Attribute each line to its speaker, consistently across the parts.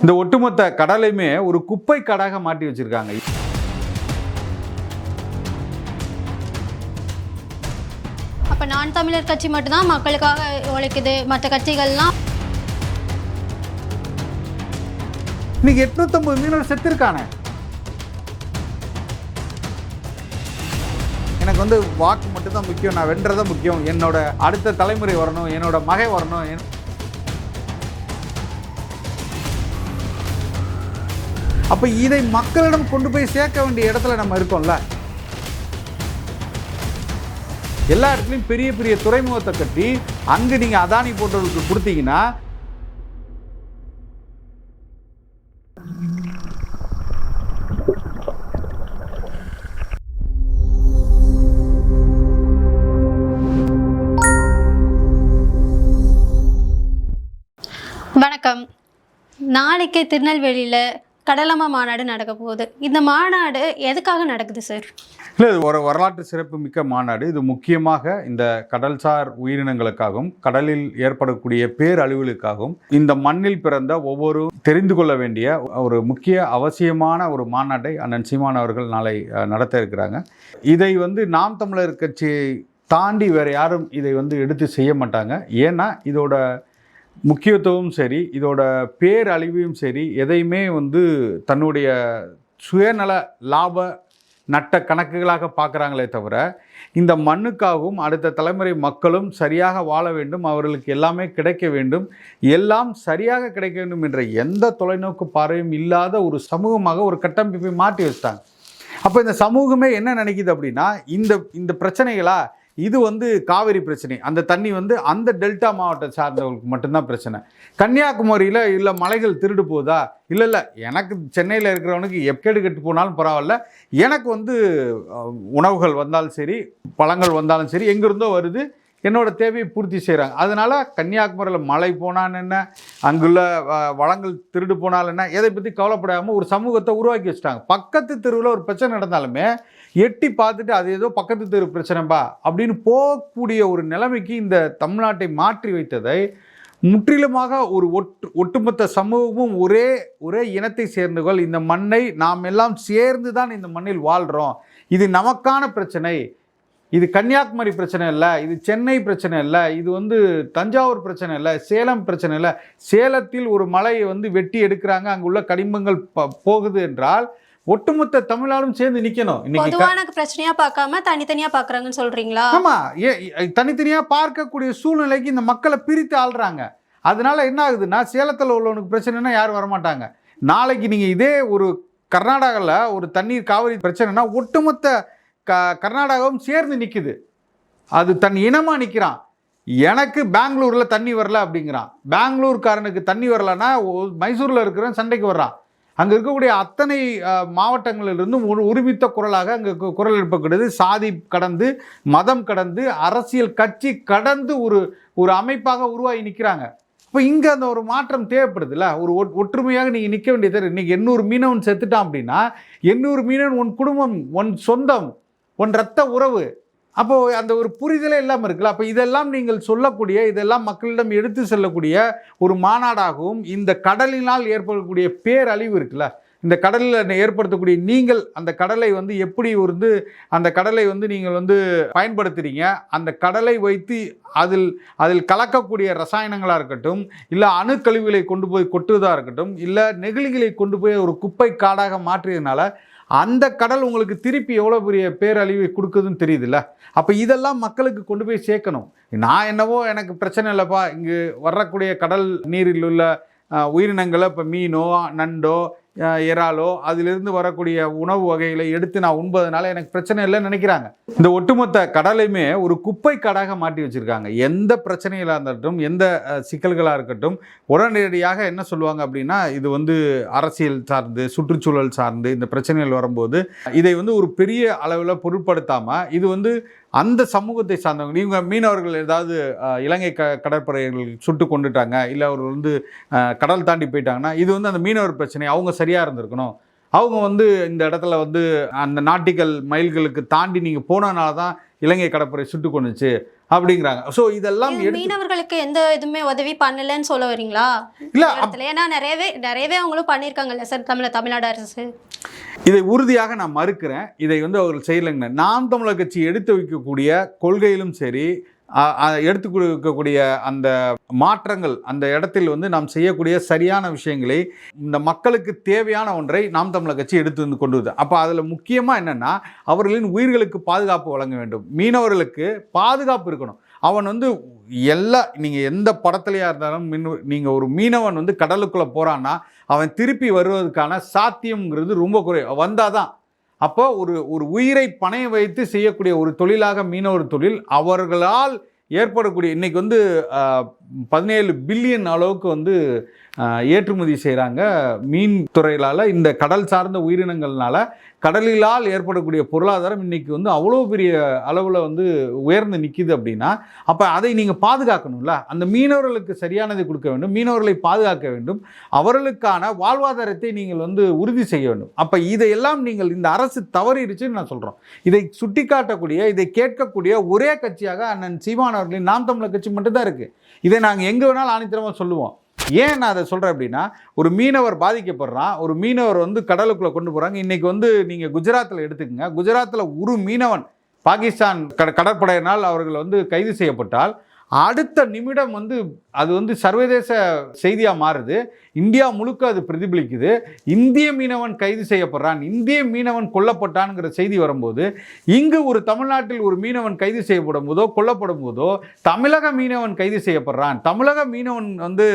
Speaker 1: இந்த ஒட்டுமொத்த கடலையுமே ஒரு குப்பை காடாக மாட்டி வச்சிருக்காங்க.
Speaker 2: அப்போ நான் தமிழர் கட்சி மட்டும்தான் மக்களுக்காக உழைக்குது. மற்ற கட்சிகள்லாம்
Speaker 1: இன்னைக்கு எட்நூத்தம்பது மீனவர் செத்துருக்கானே. எனக்கு வந்து வாக்கு மட்டும்தான் முக்கியம். நான் வென்றதான் முக்கியம். என்னோட அடுத்த தலைமுறை வரணும். என்னோட மகை வரணும். அப்போ இதை மக்களிடம் கொண்டு போய் சேர்க்க வேண்டிய இடத்துல நம்ம இருக்கோம்ல? எல்லா இடத்துலையும் பெரிய பெரிய துறைமுகத்தை கட்டி அங்கே நீங்கள் அதானி போன்றவர்களுக்கு கொடுத்தீங்கன்னா
Speaker 2: வணக்கம். நாளைக்கு திருநெல்வேலியில் கடலம்மா மாநாடு நடக்க போகுது. இந்த மாநாடு எதுக்காக நடக்குது சார்
Speaker 1: இல்லை இது ஒரு வரலாற்று சிறப்பு மிக்க மாநாடு. இது முக்கியமாக இந்த கடல்சார் உயிரினங்களுக்காகவும் கடலில் ஏற்படக்கூடிய பேரழிவுகளுக்காகவும் இந்த மண்ணில் பிறந்த ஒவ்வொரு தெரிந்து கொள்ள வேண்டிய ஒரு முக்கிய அவசியமான ஒரு மாநாட்டை அண்ணன் சீமான் அவர்கள் நாளை நடத்த இருக்கிறாங்க. இதை வந்து நாம் தமிழர் கட்சியை தாண்டி வேறு யாரும் இதை வந்து எடுத்து செய்ய மாட்டாங்க. ஏன்னா இதோட முக்கியத்துவம் சரி இதோட பேரழிவையும் சரி எதையுமே வந்து தன்னுடைய சுயநல லாப நட்ட கணக்குகளாக பார்க்குறாங்களே தவிர இந்த மண்ணுக்காகவும் அடுத்த தலைமுறை மக்களும் சரியாக வாழ வேண்டும் அவர்களுக்கு எல்லாமே கிடைக்க வேண்டும் எல்லாம் சரியாக கிடைக்க வேண்டும் என்ற எந்த தொலைநோக்கு பார்வையும் இல்லாத ஒரு சமூகமாக ஒரு கட்டமைப்பை மாற்றி வச்சிட்டாங்க. அப்போ இந்த சமூகமே என்ன நினைக்குது அப்படின்னா இந்த இந்த பிரச்சனைகளாக இது வந்து காவிரி பிரச்சனை. அந்த தண்ணி வந்து அந்த டெல்டா மாவட்டத்தை சார்ந்தவங்களுக்கு மட்டும்தான் பிரச்சனை. கன்னியாகுமரியில் இல்லை மலைகள் திருடு போகுதா இல்லை இல்லை. எனக்கு சென்னையில் இருக்கிறவனுக்கு எப்பேடு கெட்டு போனாலும் பரவாயில்ல. எனக்கு வந்து உணவுகள் வந்தாலும் சரி பழங்கள் வந்தாலும் சரி எங்கேருந்தோ வருது. என்னோட தேவையை பூர்த்தி செய்கிறாங்க அதனால் கன்னியாகுமரியில் மழை போனான்னு என்ன? அங்குள்ள வளங்கள் திருடு போனாலும் என்ன? எதை பற்றி கவலைப்படாமல் ஒரு சமூகத்தை உருவாக்கி வச்சுட்டாங்க. பக்கத்து தெருவில் ஒரு பிரச்சனை நடந்தாலுமே எட்டி பார்த்துட்டு அது ஏதோ பக்கத்து தெரு பிரச்சனைப்பா அப்படின்னு போகக்கூடிய ஒரு நிலைமைக்கு இந்த தமிழ்நாட்டை மாற்றி வைத்ததை முற்றிலுமாக ஒரு ஒட்டு ஒட்டுமொத்த சமூகமும் ஒரே ஒரே இனத்தை சேர்ந்தவர்கள். இந்த மண்ணை நாம் எல்லாம் சேர்ந்து தான் இந்த மண்ணில் வாழ்கிறோம் இது நமக்கான பிரச்சனை. இது கன்னியாகுமரி பிரச்சனை இல்லை இது சென்னை பிரச்சனை இல்லை இது வந்து தஞ்சாவூர் பிரச்சனை இல்லை சேலம் பிரச்சனை இல்லை. சேலத்தில் ஒரு மலையை வந்து வெட்டி எடுக்கிறாங்க. அங்கே உள்ள கனிமங்கள் ப- போகுது என்றால் ஒட்டுமொத்த தமிழ்நாடும் சேர்ந்து நிற்கணும் இன்னைக்கு
Speaker 2: பிரச்சனையா பார்க்காம தனித்தனியா பார்க்கறாங்கன்னு சொல்றீங்களா?
Speaker 1: ஆமா தனித்தனியா பார்க்கக்கூடிய சூழ்நிலைக்கு இந்த மக்களை பிரித்து ஆள்றாங்க. அதனால என்ன ஆகுதுன்னா சேலத்தில் உள்ளவனுக்கு பிரச்சனைனா யாரும் வரமாட்டாங்க. நாளைக்கு நீங்க இதே ஒரு கர்நாடகாவில் ஒரு தண்ணீர் காவிரி பிரச்சனைனா ஒட்டுமொத்த க கர்நாடகாவும் சேர்ந்து நிற்குது அது தன் இனமாக நிற்கிறான் எனக்கு பெங்களூரில் தண்ணி வரல அப்படிங்கிறான். பெங்களூர்காரனுக்கு தண்ணி வரலன்னா மைசூரில் இருக்கிறவன் சண்டைக்கு வர்றான். அங்கே இருக்கக்கூடிய அத்தனை மாவட்டங்களிலிருந்தும் ஒரு ஒருமித்த குரலாக அங்கே கு- குரல் எழுப்பக்கூடியது சாதி கடந்து மதம் கடந்து அரசியல் கட்சி கடந்து ஒரு ஒரு அமைப்பாக உருவாகி நிற்கிறாங்க இப்போ இங்கே அந்த ஒரு மாற்றம் தேவைப்படுதுல்ல? ஒரு ஒட்- ஒற்றுமையாக நீங்கள் நிற்க வேண்டியது இன்றைக்கி எண்ணூறு மீனவன் செத்துட்டான் அப்படின்னா எண்ணூறு மீனவன் உன் குடும்பம் உன் சொந்தம் உன் ரத்த உறவு அப்போ அந்த ஒரு புரிதலே இல்லாமல் இருக்குல்ல. அப்போ இதெல்லாம் நீங்கள் சொல்லக்கூடிய இதெல்லாம் மக்களிடம் எடுத்து செல்லக்கூடிய ஒரு மாநாடாகவும் இந்த கடலினால் ஏற்படக்கூடிய பேரழிவு இருக்குல்ல. இந்த கடலில் ஏற்படுத்தக்கூடிய நீங்கள் அந்த கடலை வந்து எப்படி வந்து அந்த கடலை வந்து நீங்கள் வந்து பயன்படுத்துகிறீங்க அந்த கடலை வைத்து அதில் அதில் கலக்கக்கூடிய ரசாயனங்களாக இருக்கட்டும் இல்லை அணுக்கழிவுகளை கொண்டு போய் கொட்டுவதாக இருக்கட்டும் இல்லை நெகிழிகளை கொண்டு போய் ஒரு குப்பை காடாக மாற்றியதுனால அந்த கடல் உங்களுக்கு திருப்பி எவ்வளோ பெரிய பேரழிவை கொடுக்குதுன்னு தெரியுதுல்ல? அப்போ இதெல்லாம் மக்களுக்கு கொண்டு போய் சேர்க்கணும். நான் என்னவோ எனக்கு பிரச்சனை இல்லைப்பா. இங்கு வரக்கூடிய கடல் நீரில் உள்ள உயிரினங்களை இப்போ மீனோ நண்டோ இறாலோ அதிலிருந்து வரக்கூடிய உணவு வகைகளை எடுத்து நான் உண்பதுனால எனக்கு பிரச்சனை இல்லைன்னு நினைக்கிறாங்க. இந்த ஒட்டுமொத்த கடலையுமே ஒரு குப்பை கடாக மாட்டி வச்சுருக்காங்க. எந்த பிரச்சனைகளாக இருக்கட்டும் எந்த சிக்கல்களாக இருக்கட்டும் உடனடியாக என்ன சொல்லுவாங்க அப்படின்னா இது வந்து அரசியல் சார்ந்து சுற்றுச்சூழல் சார்ந்து இந்த பிரச்சனைகள் வரும்போது இதை வந்து ஒரு பெரிய அளவில் பொருட்படுத்தாமல் இது வந்து அந்த சமூகத்தை சார்ந்தவங்க இவங்க மீனவர்கள் ஏதாவது இலங்கை க கடற்படைகள் சுட்டு கொண்டுட்டாங்க இல்லை அவர் வந்து கடல் தாண்டி போயிட்டாங்கன்னா இது வந்து அந்த மீனவர் பிரச்சனை அவங்க சரியாக இருந்திருக்கணும். அவங்க வந்து இந்த இடத்துல வந்து அந்த நாட்டிக்கல் மைல்களுக்கு தாண்டி நீங்கள் போனதுனால தான் இலங்கை கடற்படை சுட்டு கொண்டுச்சு அப்படிங்கிறாங்க. ஸோ இதெல்லாம்
Speaker 2: மீனவர்களுக்கு எந்த இதுவுமே உதவி பண்ணலன்னு சொல்ல வரீங்களா?
Speaker 1: இல்ல
Speaker 2: ஏன்னா நிறையவே நிறையவே அவங்களும் பண்ணியிருக்காங்கல்ல சார் தமிழ தமிழ்நாடு அரசு.
Speaker 1: இதை உறுதியாக நான் மறுக்கிறேன். இதை வந்து அவர்கள் செய்யலைங்க. நாம் தமிழர் கட்சி எடுத்து வைக்கக்கூடிய கொள்கையிலும் சரி எடுத்து கொடுக்கக்கூடிய அந்த மாற்றங்கள் அந்த இடத்தில் வந்து நாம் செய்யக்கூடிய சரியான விஷயங்களை இந்த மக்களுக்கு தேவையான ஒன்றை நாம் தமிழர் கட்சி எடுத்து வந்து கொண்டு வருது. அப்போ அதில் முக்கியமாக என்னென்னா அவர்களின் உயிர்களுக்கு பாதுகாப்பு வழங்க வேண்டும். மீனவர்களுக்கு பாதுகாப்பு இருக்கணும். அவன் வந்து எல்லா நீங்கள் எந்த படத்துலையாக இருந்தாலும் மின் நீங்கள் ஒரு மீனவன் வந்து கடலுக்குள்ளே போகிறான்னா அவன் திருப்பி வருவதற்கான சாத்தியம்ங்கிறது ரொம்ப குறை. வந்தால் தான் அப்போ ஒரு ஒரு உயிரை பணைய வைத்து செய்யக்கூடிய ஒரு தொழிலாக மீனவர் தொழில் அவர்களால் ஏற்படக்கூடிய இன்றைக்கி வந்து பதினேழு பில்லியன் அளவுக்கு வந்து ஏற்றுமதி செய்கிறாங்க மீன் துறையிலால் இந்த கடல் சார்ந்த உயிரினங்கள்னால கடலிலால் ஏற்படக்கூடிய பொருளாதாரம் இன்னைக்கு வந்து அவ்வளோ பெரிய அளவில் வந்து உயர்ந்து நிற்கிது அப்படின்னா அப்போ அதை நீங்கள் பாதுகாக்கணும்ல. அந்த மீனவர்களுக்கு சரியானதை கொடுக்க வேண்டும். மீனவர்களை பாதுகாக்க வேண்டும். அவர்களுக்கான வாழ்வாதாரத்தை நீங்கள் வந்து உறுதி செய்ய வேண்டும். அப்போ இதையெல்லாம் நீங்கள் இந்த அரசு தவறிடுச்சுன்னு நான் சொல்கிறோம் இதை சுட்டிக்காட்டக்கூடிய இதை கேட்கக்கூடிய ஒரே கட்சியாக அண்ணன் சீமானவர்களின் நாம் தமிழர் கட்சி மட்டும்தான் இருக்குது இதை நாங்கள் எங்கே வேணாலும் ஆணித்தரமாக சொல்லுவோம். ஏன் நான் அதை சொல்கிறேன் அப்படின்னா ஒரு மீனவர் பாதிக்கப்படுறான் ஒரு மீனவர் வந்து கடலுக்குள்ளே கொண்டு போகிறாங்க இன்றைக்கி வந்து நீங்கள் குஜராத்தில் எடுத்துக்கங்க. குஜராத்தில் ஒரு மீனவன் பாகிஸ்தான் கட கடற்படையினால் அவர்கள் வந்து கைது செய்யப்பட்டால் அடுத்த நிமிடம் வந்து அது வந்து சர்வதேச செய்தியாக மாறுது. இந்தியா முழுக்க அது பிரதிபலிக்குது. இந்திய மீனவன் கைது செய்யப்படுறான். இந்திய மீனவன் கொல்லப்பட்டான்ங்கிற செய்தி வரும்போது இங்கு ஒரு தமிழ்நாட்டில் ஒரு மீனவன் கைது செய்யப்படும் போதோ கொல்லப்படும் போதோ தமிழக மீனவன் கைது செய்யப்படுறான். தமிழக மீனவன் வந்து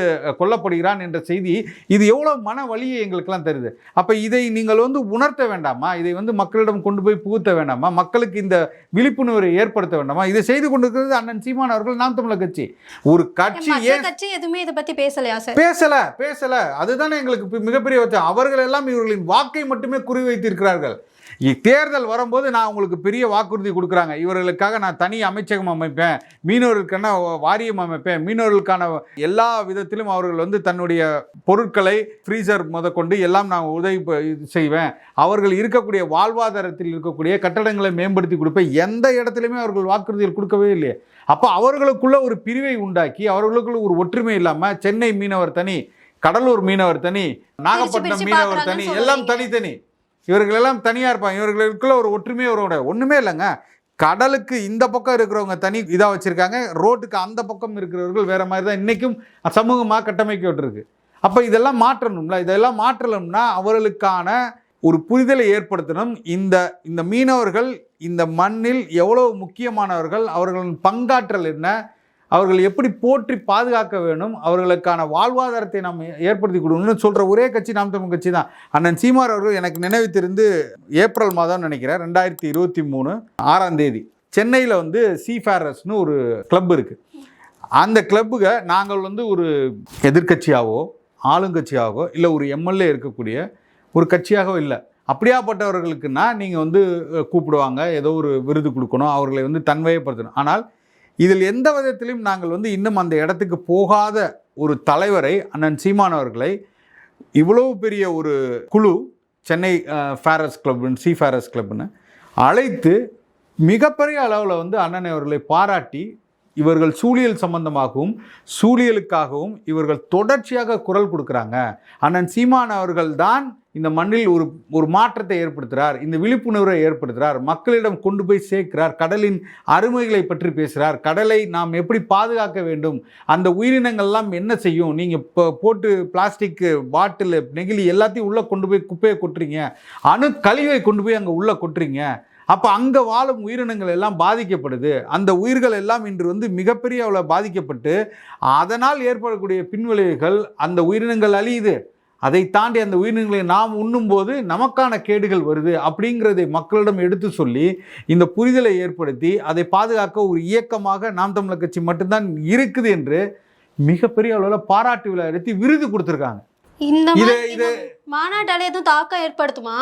Speaker 1: கொல்லப்படுகிறான் என்ற செய்தி இது எவ்வளோ மன வலியை எங்களுக்கெல்லாம் தருது. அப்போ இதை நீங்கள் வந்து உணர்த்த வேண்டாமா? இதை வந்து மக்களிடம் கொண்டு போய் புகுத்த வேண்டாமா? மக்களுக்கு இந்த விழிப்புணர்வை ஏற்படுத்த வேண்டாமா? இதை செய்து கொண்டிருக்கிறது அண்ணன் சீமான் அவர்கள் நாம் தமிழர் கட்சி. ஒரு கட்சி
Speaker 2: கட்சி எதுவுமே இதை பத்தி பேசலையா சார்?
Speaker 1: பேசல பேசல. அதுதானே எங்களுக்கு மிகப்பெரிய அவர்கள் எல்லாம் இவர்களின் வாக்கை மட்டுமே குறி வைத்திருக்கிறார்கள் இ- தேர்தல் வரும்போது நான் உங்களுக்கு பெரிய வாக்குறுதி கொடுக்குறாங்க. இவர்களுக்காக நான் தனி அமைச்சகம் அமைப்பேன் மீனவர்களுக்கான வாரியம் அமைப்பேன் மீனவர்களுக்கான எல்லா விதத்திலும் அவர்கள் வந்து தன்னுடைய பொருட்களை ஃப்ரீசர் முதற்கொண்டு எல்லாம் நான் உதவி செய்வேன். அவர்கள் இருக்கக்கூடிய வாழ்வாதாரத்தில் இருக்கக்கூடிய கட்டடங்களை மேம்படுத்தி கொடுப்பேன். எந்த இடத்துலையுமே அவர்கள் வாக்குறுதிகள் கொடுக்கவே இல்லையே. அப்போ அவர்களுக்குள்ள ஒரு பிரிவை உண்டாக்கி அவர்களுக்குள்ள ஒரு ஒற்றுமை இல்லாமல் சென்னை மீனவர் தனி கடலூர் மீனவர் தனி நாகப்பட்டினம் மீனவர் தனி எல்லாம். தனித்தனி. இவர்களெல்லாம் தனியாக இருப்பாங்க. இவர்களுக்குள்ள ஒரு ஒற்றுமையே ஒரு ஒன்றுமே இல்லைங்க. கடலுக்கு இந்த பக்கம் இருக்கிறவங்க தனி இதாக வச்சுருக்காங்க. ரோட்டுக்கு அந்த பக்கம் இருக்கிறவர்கள் வேறு மாதிரி தான் இன்றைக்கும் சமூகமாக கட்டமைக்கப்பட்டிருக்கு. அப்போ இதெல்லாம் மாற்றணும்ல? இதெல்லாம் மாற்றணும்னா அவர்களுக்கான ஒரு புரிதலை ஏற்படுத்தணும். இந்த இந்த மீனவர்கள் இந்த மண்ணில் எவ்வளோ முக்கியமானவர்கள் அவர்களின் பங்காற்றல் என்ன? அவர்கள் எப்படி போற்றி பாதுகாக்க வேணும் அவர்களுக்கான வாழ்வாதாரத்தை நாம் ஏற்படுத்தி கொடுக்கணும்னு சொல்கிற ஒரே கட்சி நாம் தமிழ் கட்சி தான். அண்ணன் சீமார் அவர்கள் எனக்கு நினைவித்திருந்து ஏப்ரல் மாதம் நினைக்கிறேன் ரெண்டாயிரத்தி இருபத்தி மூணு ஆறாம் தேதி. சென்னையில் வந்து சீஃபேரஸ்னு ஒரு கிளப் இருக்குது அந்த கிளப்புக நாங்கள் வந்து ஒரு எதிர்கட்சியாகவோ ஆளுங்கட்சியாகவோ இல்லை ஒரு எம்எல்ஏ இருக்கக்கூடிய ஒரு கட்சியாகவோ இல்லை. அப்படியாப்பட்டவர்களுக்குன்னா நீங்கள் வந்து கூப்பிடுவாங்க ஏதோ ஒரு விருது கொடுக்கணும் அவர்களை வந்து தன்மையப்படுத்தணும். ஆனால் இதில் எந்த விதத்திலும் நாங்கள் வந்து இன்னும் அந்த இடத்துக்கு போகாத ஒரு தலைவரை அண்ணன் சீமான் அவர்களை இவ்வளவு பெரிய ஒரு குழு சென்னை ஃபேரஸ் கிளப்னு சி ஃபேரஸ் கிளப்னு அழைத்து மிகப்பெரிய அளவில் வந்து அண்ணன் அவர்களை பாராட்டி இவர்கள் சூழியல் சம்பந்தமாகவும் சூழியலுக்காகவும் இவர்கள் தொடர்ச்சியாக குரல் கொடுக்குறாங்க. அண்ணன் சீமான் அவர்கள் தான் இந்த மண்ணில் ஒரு ஒரு மாற்றத்தை ஏற்படுத்துகிறார் இந்த விழிப்புணர்வை ஏற்படுத்துகிறார் மக்களிடம் கொண்டு போய் சேர்க்கிறார் கடலின் அருமைகளை பற்றி பேசுகிறார் கடலை நாம் எப்படி பாதுகாக்க வேண்டும் அந்த உயிரினங்கள்லாம் என்ன செய்யும் நீங்கள் இப்போ போட்டு பிளாஸ்டிக்கு பாட்டில் நெகிழி எல்லாத்தையும் உள்ளே கொண்டு போய் குப்பையை கொட்டுறீங்க அணு கழிவை கொண்டு போய் அங்கே உள்ளே கொட்டுறீங்க அப்போ அங்கே வாழும் உயிரினங்கள் எல்லாம் பாதிக்கப்படுது அந்த உயிர்கள் எல்லாம் இன்று வந்து மிகப்பெரிய அளவில் பாதிக்கப்பட்டு அதனால் ஏற்படக்கூடிய பின்விளைவுகள் அந்த உயிரினங்கள் அழியுது. அதை தாண்டி அந்த உயிரினங்களை நாம் உண்ணும்போது நமக்கான கேடுகள் வருது அப்படிங்கிறதை மக்களிடம் எடுத்து சொல்லி இந்த புரிதலை ஏற்படுத்தி அதை பாதுகாக்க ஒரு இயக்கமாக நாம் தமிழர் கட்சி மட்டும்தான் இருக்குது என்று மிகப்பெரிய அளவில் பாராட்டு விழா எடுத்து விருது கொடுத்துருக்காங்க. இது-
Speaker 2: இந்த மாநாட்டால எதுவும் தாக்கம் ஏற்படுத்துமா?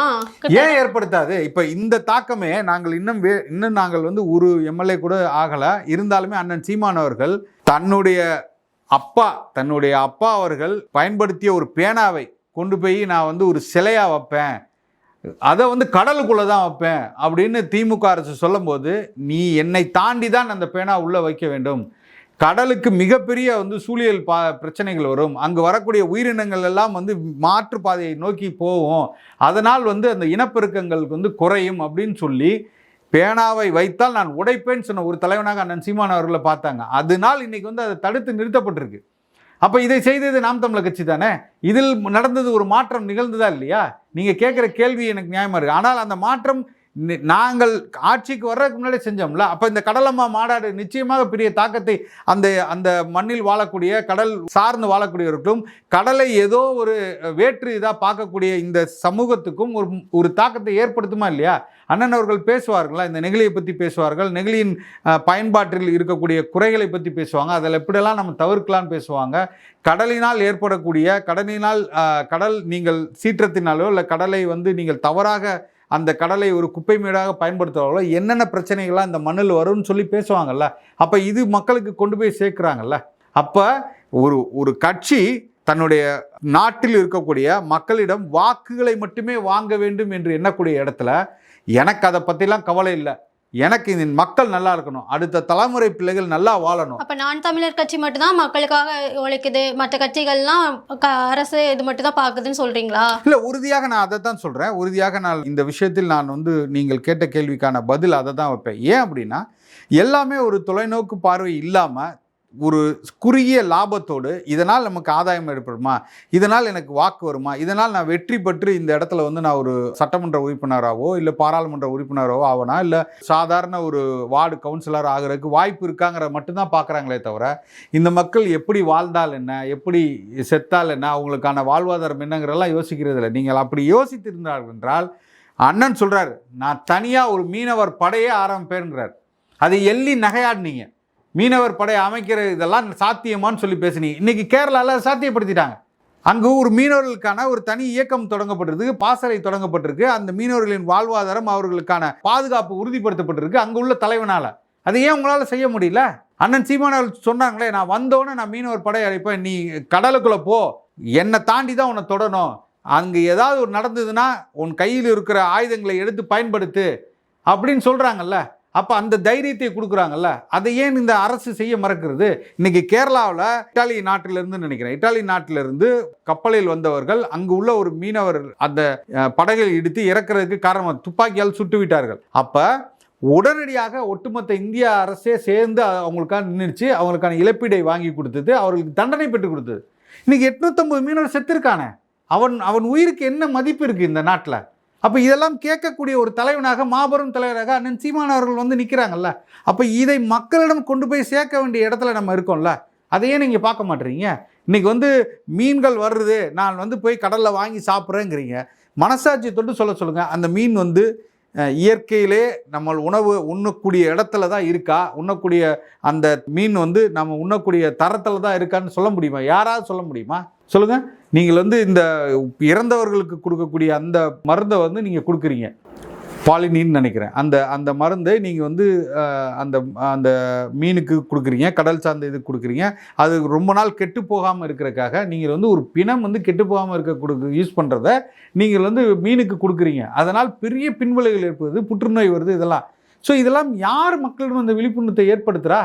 Speaker 1: ஏன் ஏற்படுத்தாது? இப்போ இந்த தாக்கமே நாங்கள் இன்னும் வே இன்னும் நாங்கள் வந்து ஒரு எம்எல்ஏ கூட ஆகலை. இருந்தாலுமே அண்ணன் சீமான் அவர்கள் தன்னுடைய அப்பா தன்னுடைய அப்பா அவர்கள் பயன்படுத்திய ஒரு பேனாவை கொண்டு போய் நான் வந்து ஒரு சிலையாக வைப்பேன். அதை வந்து கடலுக்குள்ளே தான் வைப்பேன் அப்படின்னு திமுக அரசு சொல்லும்போது நீ என்னை தாண்டி தான் அந்த பேனா உள்ளே வைக்க வேண்டும். கடலுக்கு மிகப்பெரிய வந்து சூழியல் பா பிரச்சனைகள் வரும். அங்கு வரக்கூடிய உயிரினங்கள் எல்லாம் வந்து மாற்றுப்பாதையை நோக்கி போகும் அதனால் வந்து அந்த இனப்பெருக்கங்களுக்கு வந்து குறையும் அப்படின்னு சொல்லி பேனாவை வைத்தால் நான் உடைப்பேன்னு சொன்ன ஒரு தலைவனாக அண்ணன் சீமான் அவர்களை பார்த்தாங்க. அதனால் இன்றைக்கி வந்து அதை தடுத்து நிறுத்தப்பட்டிருக்கு. அப்போ இதை செய்தது நாம் தமிழர் கட்சி தானே? இதில் நடந்தது ஒரு மாற்றம் நிகழ்ந்ததா இல்லையா? நீங்கள் கேட்குற கேள்வி எனக்கு நியாயமாக இருக்குது ஆனால் அந்த மாற்றம் நாங்கள் ஆட்சிக்கு வர்றதுக்கு முன்னாடி செஞ்சோம்ல அப்போ இந்த கடலம்மா மாநாடு நிச்சயமாக பெரிய தாக்கத்தை அந்த அந்த மண்ணில் வாழக்கூடிய கடல் சார்ந்து வாழக்கூடியவர்களுக்கும் கடலை ஏதோ ஒரு வேற்று இதாக பார்க்கக்கூடிய இந்த சமூகத்துக்கும் ஒரு ஒரு தாக்கத்தை ஏற்படுத்துமா இல்லையா? அண்ணன் அவர்கள் பேசுவார்களா இந்த நெகிழியை பற்றி பேசுவார்கள் நெகிழியின் பயன்பாட்டில் இருக்கக்கூடிய குறைகளை பற்றி பேசுவாங்க அதில் எப்படியெல்லாம் நம்ம தவிர்க்கலான்னு பேசுவாங்க கடலினால் ஏற்படக்கூடிய கடலினால் கடல் நீங்கள் சீற்றத்தினாலோ இல்லை கடலை வந்து நீங்கள் தவறாக அந்த கடலை ஒரு குப்பை மேடாக பயன்படுத்துவாங்களோ என்னென்ன பிரச்சனைகள்லாம் இந்த மண்ணில் வரும்னு சொல்லி பேசுவாங்கல்ல அப்போ இது மக்களுக்கு கொண்டு போய் சேர்க்குறாங்கல்ல அப்போ ஒரு ஒரு கட்சி தன்னுடைய நாட்டில் இருக்கக்கூடிய மக்களிடம் வாக்குகளை மட்டுமே வாங்க வேண்டும் என்று எண்ணக்கூடிய இடத்துல எனக்கு அதை பற்றிலாம் கவலை இல்லை. எனக்கு இந்த மக்கள் நல்லா இருக்கணும். அடுத்த தலைமுறை பிள்ளைகள் நல்லா வாழணும்.
Speaker 2: அப்ப நான் தமிழர் கட்சி மட்டும்தான் மக்களுக்காக உழைக்குது. மற்ற கட்சிகள்லாம் அரசு இது மட்டும் தான் பாக்குதுன்னு சொல்றீங்களா?
Speaker 1: இல்லை உறுதியாக நான் அதை தான் சொல்கிறேன் உறுதியாக நான் இந்த விஷயத்தில் நான் வந்து நீங்கள் கேட்ட கேள்விக்கான பதில் அதை தான் வைப்பேன். ஏன் அப்படின்னா எல்லாமே ஒரு தொலைநோக்கு பார்வை இல்லாமல் ஒரு குறுகிய லாபத்தோடு இதனால் நமக்கு ஆதாயம் ஏற்படுமா? இதனால் எனக்கு வாக்கு வருமா? இதனால் நான் வெற்றி பெற்று இந்த இடத்துல வந்து நான் ஒரு சட்டமன்ற உறுப்பினராகவோ இல்லை பாராளுமன்ற உறுப்பினராகவோ ஆகணும் இல்லை சாதாரண ஒரு வார்டு கவுன்சிலர் ஆகிறதுக்கு வாய்ப்பு இருக்காங்கிற மட்டும்தான் பார்க்குறாங்களே தவிர இந்த மக்கள் எப்படி வாழ்ந்தால் என்ன? எப்படி செத்தால் என்ன? அவங்களுக்கான வாழ்வாதாரம் என்னங்கிறதெல்லாம் யோசிக்கிறது இல்லை. நீங்கள் அப்படி யோசித்திருந்தார்கள் என்றால் அண்ணன் சொல்கிறார் நான் தனியாக ஒரு மீனவர் படையே ஆரம்பிப்பேங்கிறார் அதை எள்ளி நகையாடினீங்க. மீனவர் படை அமைக்கிற இதெல்லாம் சாத்தியமான்னு சொல்லி பேசுனீங்க. இன்னைக்கு கேரளாவில் சாத்தியப்படுத்திட்டாங்க. அங்கு ஒரு மீனவர்களுக்கான ஒரு தனி இயக்கம் தொடங்கப்பட்டிருக்கு பாசறை தொடங்கப்பட்டிருக்கு. அந்த மீனவர்களின் வாழ்வாதாரம் அவர்களுக்கான பாதுகாப்பு உறுதிப்படுத்தப்பட்டிருக்கு அங்கே உள்ள தலைவனால். அதை ஏன் உங்களால் செய்ய முடியல? அண்ணன் சீமானவர் சொன்னாங்களே நான் வந்தோடனே நான் மீனவர் படை அழைப்பேன். நீ கடலுக்குள்ளே போ. என்னை தாண்டி தான் உன்னை தொடணும். அங்கே ஏதாவது ஒரு நடந்ததுன்னா உன் கையில் இருக்கிற ஆயுதங்களை எடுத்து பயன்படுத்து. அப்படின்னு சொல்கிறாங்கல்ல அப்போ அந்த தைரியத்தை கொடுக்குறாங்கல்ல அதை ஏன் இந்த அரசு செய்ய மறக்கிறது? இன்னைக்கு கேரளாவில் இட்டாலி நாட்டிலிருந்து நினைக்கிறேன். இட்டாலி நாட்டிலிருந்து கப்பலில் வந்தவர்கள் அங்கு உள்ள ஒரு மீனவர் அந்த படகில் இடித்து இறக்குறதுக்கு காரணம் துப்பாக்கியால் சுட்டு விட்டார்கள். அப்போ உடனடியாக ஒட்டுமொத்த இந்திய அரசே சேர்ந்து அவங்களுக்கான நின்றுச்சு அவங்களுக்கான இழப்பீடை வாங்கி கொடுத்தது. அவர்களுக்கு தண்டனை பெற்று கொடுத்தது. இன்னைக்கு எட்நூத்தம்பது மீனவர் செத்துருக்கானே. அவன் அவன் உயிருக்கு என்ன மதிப்பு இருக்குது இந்த நாட்டில்? அப்போ இதெல்லாம் கேட்கக்கூடிய ஒரு தலைவனாக மாபெரும் தலைவராக அண்ணன் சீமான் அவர்கள் வந்து நிற்கிறாங்கல்ல அப்போ இதை மக்களிடம் கொண்டு போய் சேர்க்க வேண்டிய இடத்துல நம்ம இருக்கோம்ல. அதையே நீங்கள் பார்க்க மாட்டேறீங்க. இன்னைக்கு வந்து மீன்கள் வருது நான் வந்து போய் கடலில் வாங்கி சாப்பிட்றேங்கிறீங்க. மனசாட்சி தொட்டு சொல்ல சொல்லுங்கள் அந்த மீன் வந்து இயற்கையிலே நம்ம உணவு உண்ணக்கூடிய இடத்துல தான் இருக்கா? உண்ணக்கூடிய அந்த மீன் வந்து நம்ம உண்ணக்கூடிய தரத்தில் தான் இருக்கான்னு சொல்ல முடியுமா? யாராவது சொல்ல முடியுமா? சொல்லுங்கள் நீங்கள் வந்து இந்த இறந்தவர்களுக்கு கொடுக்கக்கூடிய அந்த மருந்தை வந்து நீங்கள் கொடுக்குறீங்க. பாலினின்னு நினைக்கிறேன். அந்த அந்த மருந்தை நீங்கள் வந்து அந்த அந்த மீனுக்கு கொடுக்குறீங்க கடல் சார்ந்த இது கொடுக்குறீங்க. அது ரொம்ப நாள் கெட்டு போகாமல் இருக்கிறக்காக நீங்கள் வந்து ஒரு பிணம் வந்து கெட்டு போகாமல் இருக்க கொடுக்கு யூஸ் பண்ணுறத நீங்கள் வந்து மீனுக்கு கொடுக்குறீங்க. அதனால் பெரிய பின்விளைகள் ஏற்படுது புற்றுநோய் வருது இதெல்லாம். ஸோ இதெல்லாம் யார் மக்களிடம் அந்த விழிப்புணர்வை ஏற்படுத்துகிறா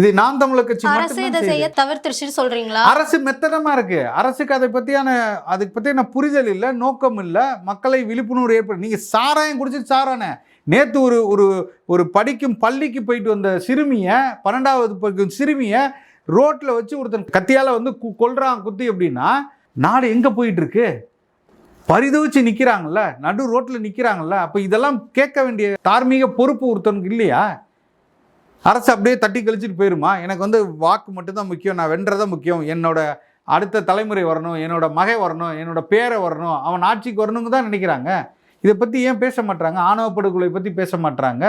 Speaker 1: இதை நாம் தமிழர் கட்சி
Speaker 2: அரசு இதை. செய்ய தவிர்த்துருச்சுன்னு சொல்றீங்களா?
Speaker 1: அரசு மெத்தனமா இருக்கு. அரசுக்கு அதை பத்தியான அதுக்கு பத்தியான புரிதல் இல்லை நோக்கம் இல்லை. மக்களை விழிப்புணர்வு ஏற்படு நீங்க சாராயம் குடிச்சிட்டு சாரானே. நேத்து ஒரு ஒரு ஒரு படிக்கும் பள்ளிக்கு போயிட்டு வந்த சிறுமியை பன்னெண்டாவது படிக்கும் சிறுமியை ரோட்ல வச்சு ஒருத்தன் கத்தியால வந்து கொல்றான் குத்தி அப்படின்னா நாடு எங்க போயிட்டு இருக்கு பரிதவிச்சு நிக்கிறாங்கல்ல நடு ரோட்ல நிக்கிறாங்கல்ல அப்ப இதெல்லாம் கேட்க வேண்டிய தார்மீக பொறுப்பு ஒருத்தனுக்கு இல்லையா? அரசு அப்படியே தட்டி கழிச்சிட்டு போயிருமா? எனக்கு வந்து வாக்கு மட்டும்தான் முக்கியம். நான் வென்றதான் முக்கியம். என்னோட அடுத்த தலைமுறை வரணும் என்னோட மகை வரணும் என்னோட பேரை வரணும் அவன் ஆட்சிக்கு வரணுங்க தான் நினைக்கிறாங்க. இதை பற்றி ஏன் பேச மாட்டாங்க ஆணவ படுகொலை பற்றி பேச மாட்டாங்க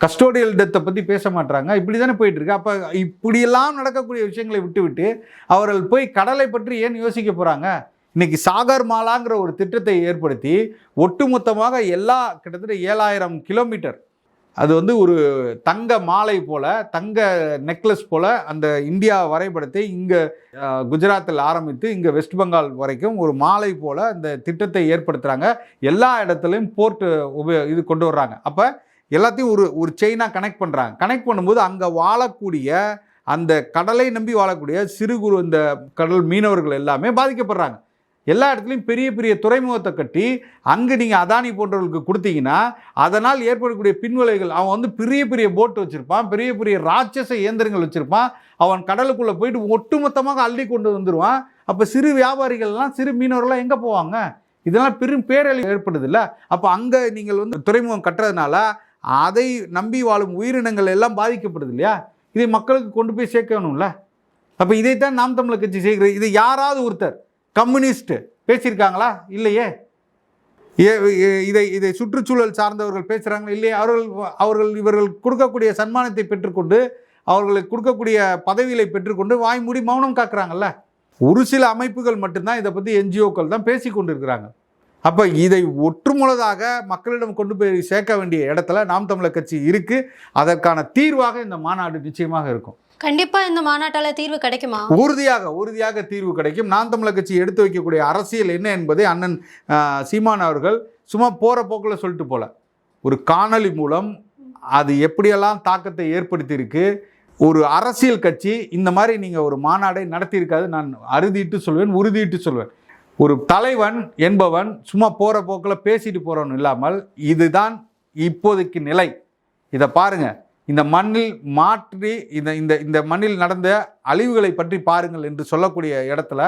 Speaker 1: கஸ்டோடியல் டெத்தை பற்றி பேச மாட்டாங்க இப்படி தானே போயிட்டுருக்கு அப்போ இப்படியெல்லாம் நடக்கக்கூடிய விஷயங்களை விட்டுவிட்டு அவர்கள் போய் கடலை பற்றி ஏன் யோசிக்க போகிறாங்க இன்றைக்கி சாகர் மாலாங்கிற ஒரு திட்டத்தை ஏற்படுத்தி ஒட்டுமொத்தமாக எல்லா கிட்டத்தட்ட ஏழாயிரம் கிலோமீட்டர் அது வந்து ஒரு தங்க மாலை போல தங்க நெக்லஸ் போல அந்த இந்தியா வரைபடத்தை இங்கே குஜராத்தில் ஆரம்பித்து இங்கே வெஸ்ட் பெங்கால் வரைக்கும் ஒரு மாலை போல அந்த திட்டத்தை ஏற்படுத்துகிறாங்க எல்லா இடத்துலையும் போர்ட் உபயோ இது கொண்டு வர்றாங்க. அப்போ எல்லாத்தையும் ஒரு ஒரு செயினாக கனெக்ட் பண்ணுறாங்க கனெக்ட் பண்ணும்போது அங்கே வாழக்கூடிய அந்த கடலை நம்பி வாழக்கூடிய சிறு குறு இந்த கடல் மீனவர்கள் எல்லாமே பாதிக்கப்படுறாங்க. எல்லா இடத்துலையும் பெரிய பெரிய துறைமுகத்தை கட்டி அங்கே நீங்கள் அதானி போன்றவர்களுக்கு கொடுத்தீங்கன்னா அதனால் ஏற்படக்கூடிய பின்விளைவுகள் அவன் வந்து பெரிய பெரிய போட்டு வச்சுருப்பான் பெரிய பெரிய ராட்சச இயந்திரங்கள் வச்சுருப்பான் அவன் கடலுக்குள்ளே போயிட்டு ஒட்டுமொத்தமாக அள்ளி கொண்டு வந்துடுவான் அப்போ சிறு வியாபாரிகள்லாம் சிறு மீனவர்கள்லாம் எங்கே போவாங்க? இதெல்லாம் பெரும் பேரழிவு ஏற்படுது இல்லை அப்போ அங்கே நீங்கள் வந்து துறைமுகம் கட்டுறதுனால அதை நம்பி வாழும் உயிரினங்கள் எல்லாம் பாதிக்கப்படுது இல்லையா? இதை மக்களுக்கு கொண்டு போய் சேர்க்கணும்ல? அப்போ இதைத்தான் நாம் தமிழர் கட்சி செய்கிறது இது யாராவது ஒருத்தர் கம்யூனிஸ்ட் பேசியிருக்காங்களா? இல்லையே. ஏ- இதை இதை சுற்றுச்சூழல் சார்ந்தவர்கள் பேசுகிறாங்க இல்லையே. அவர்கள் அவர்கள் இவர்கள் கொடுக்கக்கூடிய சன்மானத்தை பெற்றுக்கொண்டு அவர்களுக்கு கொடுக்கக்கூடிய பதவிகளை பெற்றுக்கொண்டு வாய்மூடி மௌனம் காக்குறாங்கல்ல. ஒரு சில அமைப்புகள் மட்டும்தான் இதை பற்றி என்ஜிஓக்கள் தான் பேசி கொண்டிருக்கிறாங்க. அப்போ இதை ஒற்றுமுள்ளதாக மக்களிடம் கொண்டு போய் சேர்க்க வேண்டிய இடத்துல நாம் தமிழர் கட்சி இருக்குது அதற்கான தீர்வாக இந்த மாநாடு நிச்சயமாக இருக்கும்.
Speaker 2: கண்டிப்பா இந்த மாநாட்டால தீர்வு கிடைக்குமா?
Speaker 1: உறுதியாக உறுதியாக தீர்வு கிடைக்கும். நாம் தமிழர் கட்சி எடுத்து வைக்கக்கூடிய அரசியல் என்ன என்பதை அண்ணன் சீமான் அவர்கள் சும்மா போகிற போக்கில் சொல்லிட்டு போல. ஒரு காணொலி மூலம் அது எப்படியெல்லாம் தாக்கத்தை ஏற்படுத்தியிருக்கு ஒரு அரசியல் கட்சி இந்த மாதிரி நீங்கள் ஒரு மாநாடை நடத்தியிருக்காது நான் அறுதிட்டு சொல்வேன் உறுதிட்டு சொல்வேன். ஒரு தலைவன் என்பவன் சும்மா போகிற போக்கில் பேசிட்டு போகிறவன் இல்லாமல் இதுதான் இப்போதைக்கு நிலை. இதை பாருங்கள் இந்த மண்ணில் மாற்றி இந்த இந்த இந்த மண்ணில் நடந்த அழிவுகளை பற்றி பாருங்கள் என்று சொல்லக்கூடிய இடத்துல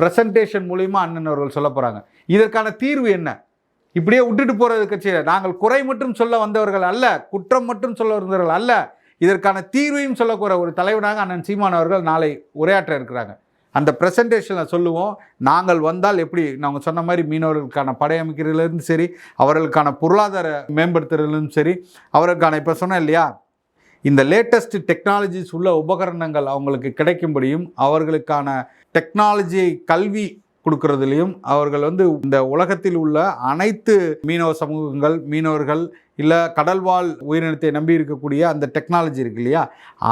Speaker 1: ப்ரெசன்டேஷன் மூலிமா அண்ணன் அவர்கள் சொல்ல போகிறாங்க இதற்கான தீர்வு என்ன? இப்படியே விட்டுட்டு போகிறது கட்சியில் நாங்கள் குறை மட்டும் சொல்ல வந்தவர்கள் அல்ல குற்றம் மட்டும் சொல்ல வந்தவர்கள் அல்ல. இதற்கான தீர்வையும் சொல்லக்கூற ஒரு தலைவனாக அண்ணன் சீமான் அவர்கள் நாளை உரையாற்ற இருக்கிறாங்க. அந்த ப்ரெசன்டேஷனில் சொல்லுவோம் நாங்கள் வந்தால் எப்படி? நாங்கள் சொன்ன மாதிரி மீனவர்களுக்கான படை அமைக்கிறதுலேருந்து சரி அவர்களுக்கான பொருளாதார மேம்படுத்துறதுலேருந்து சரி அவர்களுக்கான இப்போ சொன்னேன் இல்லையா? இந்த லேட்டஸ்ட் டெக்னாலஜிஸ் உள்ள உபகரணங்கள் அவங்களுக்கு கிடைக்கும்படியும் அவர்களுக்கான டெக்னாலஜியை கல்வி கொடுக்கறதுலையும் அவர்கள் வந்து இந்த உலகத்தில் உள்ள அனைத்து மீனவ சமூகங்கள் மீனவர்கள் இல்லை கடல்வாழ் உயிரினத்தை நம்பி இருக்கக்கூடிய அந்த டெக்னாலஜி இருக்கு இல்லையா?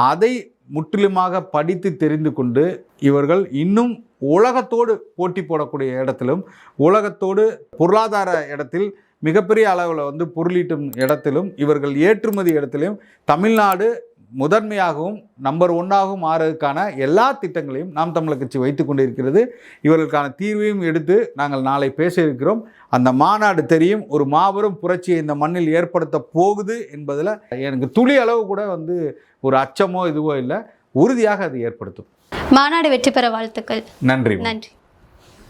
Speaker 1: அதை முற்றிலுமாக படித்து தெரிந்து கொண்டு இவர்கள் இன்னும் உலகத்தோடு போட்டி போடக்கூடிய இடத்திலும் உலகத்தோடு பொருளாதார இடத்தில் மிகப்பெரிய அளவில் வந்து பொருளீட்டும் இடத்திலும் இவர்கள் ஏற்றுமதி இடத்திலும் தமிழ்நாடு முதன்மையாகவும் நம்பர் ஒன்னாகவும் மாறுவதற்கான எல்லா திட்டங்களையும் நாம் தமிழர் கட்சி வைத்து கொண்டிருக்கிறது. இவர்களுக்கான தீர்வையும் எடுத்து நாங்கள் நாளை பேச இருக்கிறோம் அந்த மாநாடு தெரியும் ஒரு மாபெரும் புரட்சியை இந்த மண்ணில் ஏற்படுத்த போகுது என்பதில் எனக்கு துளி அளவு கூட வந்து ஒரு அச்சமோ இதுவோ இல்லை உறுதியாக அது ஏற்படுத்தும்.
Speaker 2: மாநாடு வெற்றி பெற வாழ்த்துக்கள்.
Speaker 1: நன்றி.
Speaker 2: நன்றி.